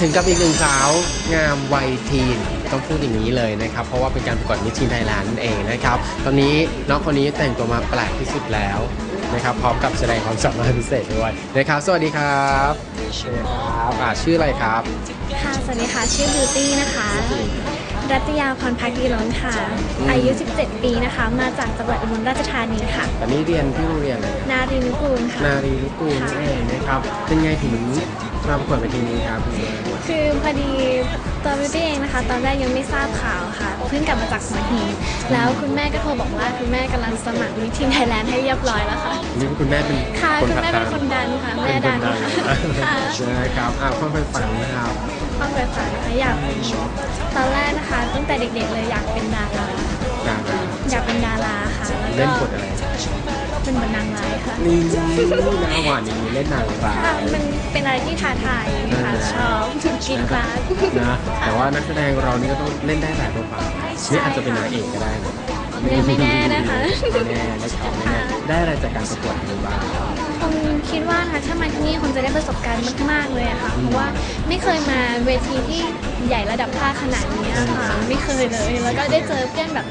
ถึงกับอีกหนึ่งสาวงามวัยทีน ต้องพูดอย่างนี้เลยนะครับ เพราะว่าเป็นการประกวดมิชชินไทยแลนด์นั่นเองนะครับ ตอนนี้น้องคนนี้แต่งตัวมาแปลกที่สุดแล้วนะครับพร้อมกับแสดงความสามารถพิเศษด้วยนะครับ สวัสดีครับชื่อครับอ่าชื่ออะไรครับ ค่ะ สวัสดีค่ะ ชื่อบิวตี้นะคะ รัตยาพรพักดีล้นค่ะ อายุ 17 ปีนะคะ มาจากจังหวัดอุบลราชธานีค่ะ ตอนนี้เรียนที่โรงเรียนอะไรครับนารินุกูลค่ะ นารีนุกูลนั่นเองนะครับ เป็นไงถึง มาประกวดเวทีนี้ครับพี่เบิร์ดคือพอดีตัวบิวตี้เองนะคะ ตอนแรกยังไม่ทราบข่าวค่ะ เพิ่งกลับมาจากหัวหินแล้วคุณแม่ก็โทรบอกว่าคุณแม่กำลังสมัครมิทีนไทยแลนด์ให้เรียบร้อยแล้วค่ะนี่คุณแม่เป็นค่ะคนคุณขับแม่ตาเป็นคนดันค่ะ แม่เป็นดัคนนดังค่ะใช่ครับอ่าความใฝ่ฝันนะครับความใฝ่ฝันนะคะอยากเป็นตอนแรกนะคะ ตั้งแต่เด็กๆเลยอยากเป็นดาราดาราอยากเป็นดาราค่ะเล่แล้วนก็บทอะไร เป็นบทนางร้ายค่ะนี่นาหวานอย่างนี้เล่นนางร้าค่ะยมันเป็นอะไรที่ท้าทายค่ะเออชอบกินกลาสนะแต่ว่านักแสดงเรานี่ก็ต้องเล่นได้หลายบทบาทนี่อาจจะเป็นนางเอกก็ได้นะไม่ไม่แน่นะคะไม่แน่นะครับไม่แน่ได้อะไรจากการประกวดนี้บ้างคงคิดว่านะคะถ้ามาที่นี่คงจะได้ประสบการณ์มากๆเลยอะค่ะ เพราะว่าไม่เคยมาเวทีที่ใหญ่ระดับภาคขนาดนี้อะค่ะ ไม่เคยเลย แล้วก็ได้เจอเพื่อนแบบ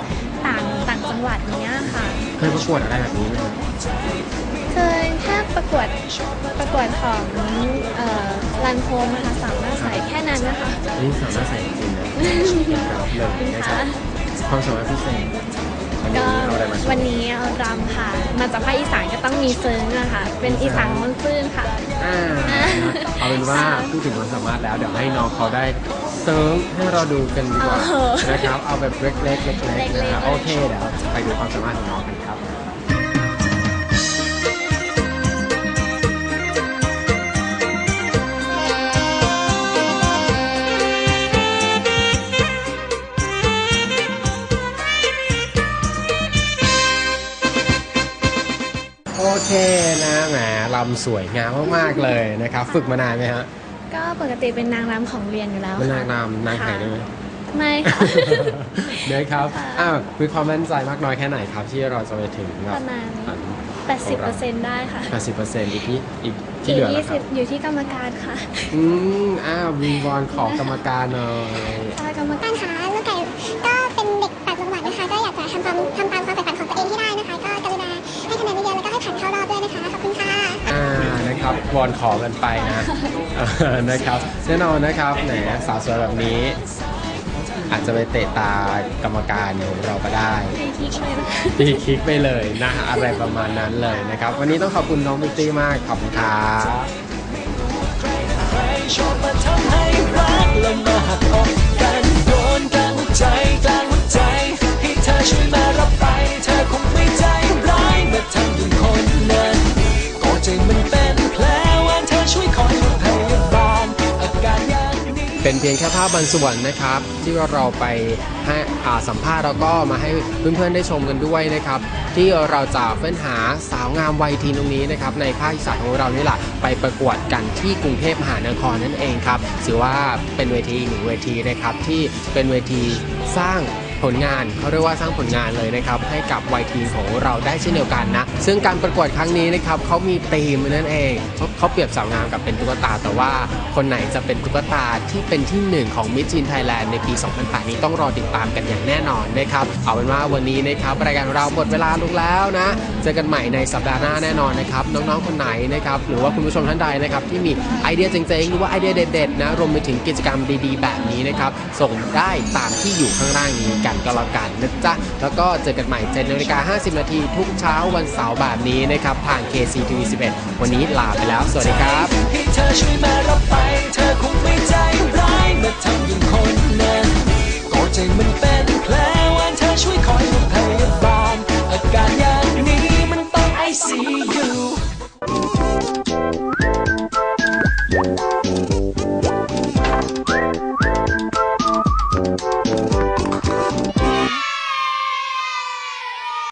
ต่างต่างจังหวัดเนี้ยค่ะ เคยประกวดอะไรแบบนี้ไหมครับเคยแค่ประกวดประกวดของเอ่อรันโคมนะคะสามหน้าใสแค่นั้นนะคะ อันนี้สามารถใส่จริงๆนะครับเลยนะครับความสามารถพิเศษวันก็นี้เอาอะไรมาโชวันว์นี้เอารำค่ะ มาจากภาคอีสานก็ต้องมีเซิร์งอะค่ะ เป็นอีสานมอนซื่นค่ะ อ่าเอาเป็นว่าพูดถึงความสามารถแล้วเดี๋ยวให้น้องเขาได้ เซิร์งให้เราดูกันดีกว่าเออนะครับ เอาแบบเล็กๆเล็กๆเล็กๆนะครับโอเคเดี๋ยวไปดูความสามารถของน้องกันครับ โอเคนะแหมลำสวยงามมากๆเลยนะครับ ฝึกมานานไหมฮะ ก็ปกติเป็นนางรำของเรียนอยู่แล้วเป็นค่ะนางรำนางไห่ได้ไหม ไม่ค่ะ นะครับค่ะ อ้าวมีความมั่นใจมากน้อยแค่ไหนครับ ที่เราจะไปถึงแบปบระมาณ ฝัน80%ได้ค่ะ80%อีกที่อีกที่อีเหกลือนะครั20บอยู่ที่กรรมการค่ะอืมอ้าววิงวอนของกรรมการหน่อยถ้ากรรมการบ้านคะ วอนขอกันไปนะนะครับแน่นอนนะครับแหนสาวสวยแบบนี้ อาจจะไปเตะตากรรมการของเราก็ได้ปีคะตีคลิกไปเลยนะอะไรประมาณนั้นเลยนะครับ วันนี้ต้องขอบคุณน้องบิตตี้มากขอบคุณครับ เป็นเพียงแค่ภาพบางส่วนนะครับ ที่เราไปให้สัมภาษณ์แล้วก็มาให้เพื่อนๆได้ชมกันด้วยนะครับ ที่เราจะเฟ้นหาสาวงามวัยทีนตรงนี้นะครับในภาคอีสานของเรานี่แหละไปประกวดกันที่กรุงเทพมหานครนั่นเองครับถือว่าเป็นเวทีหนึ่งเวทีนะครับที่เป็นเวทีสร้าง ผลงานเขาเรียกว่าสร้างผลงานเลยนะครับให้กับวัยทีนของเราได้เช่นเดียวกันนะ ซึ่งการประกวดครั้งนี้นะครับเขามีธีมนั่นเองเขาเปรียบสาวงามกับเป็นตุ๊กตา แต่ว่าคนไหนจะเป็นตุ๊กตาที่เป็นที่หนึ่งของมิจินไทยแลนด์ในปี 2008 นี้ต้องรอติดตามกันอย่างแน่นอนนะครับเอาเป็นว่าวันนี้นะครับรายการเราหมดเวลาลงแล้วนะเจอกันใหม่ในสัปดาห์หน้าแน่นอนนะครับน้องๆคนไหนนะครับหรือว่าคุณผู้ชมท่านใดนะครับที่มีไอเดียเจ๋งๆหรือว่าไอเดียเด็ดๆนะรวมไปถึงกิจกรรมดีๆ แบบนี้นะครับส่งได้ตามที่อยู่ข้างล่างนี้กันก็แล้วกันนะจ๊ะ แล้วก็เจอกันใหม่7นาฬิกา50 นาทีทุกเช้าวันเสาร์แบบนี้นะครับทาง KCTV 11 วันนี้ลาไปแล้ว สวัสดีครับให้เธอช่วยมารับไป เธอคงไม่ใจร้ายมื่อทำอย่างคนนั้นก็ใจมันเป็นแผลวันเธอช่วยคอยรถพยาบาล อาการอย่างนี้มันต้องไอซียู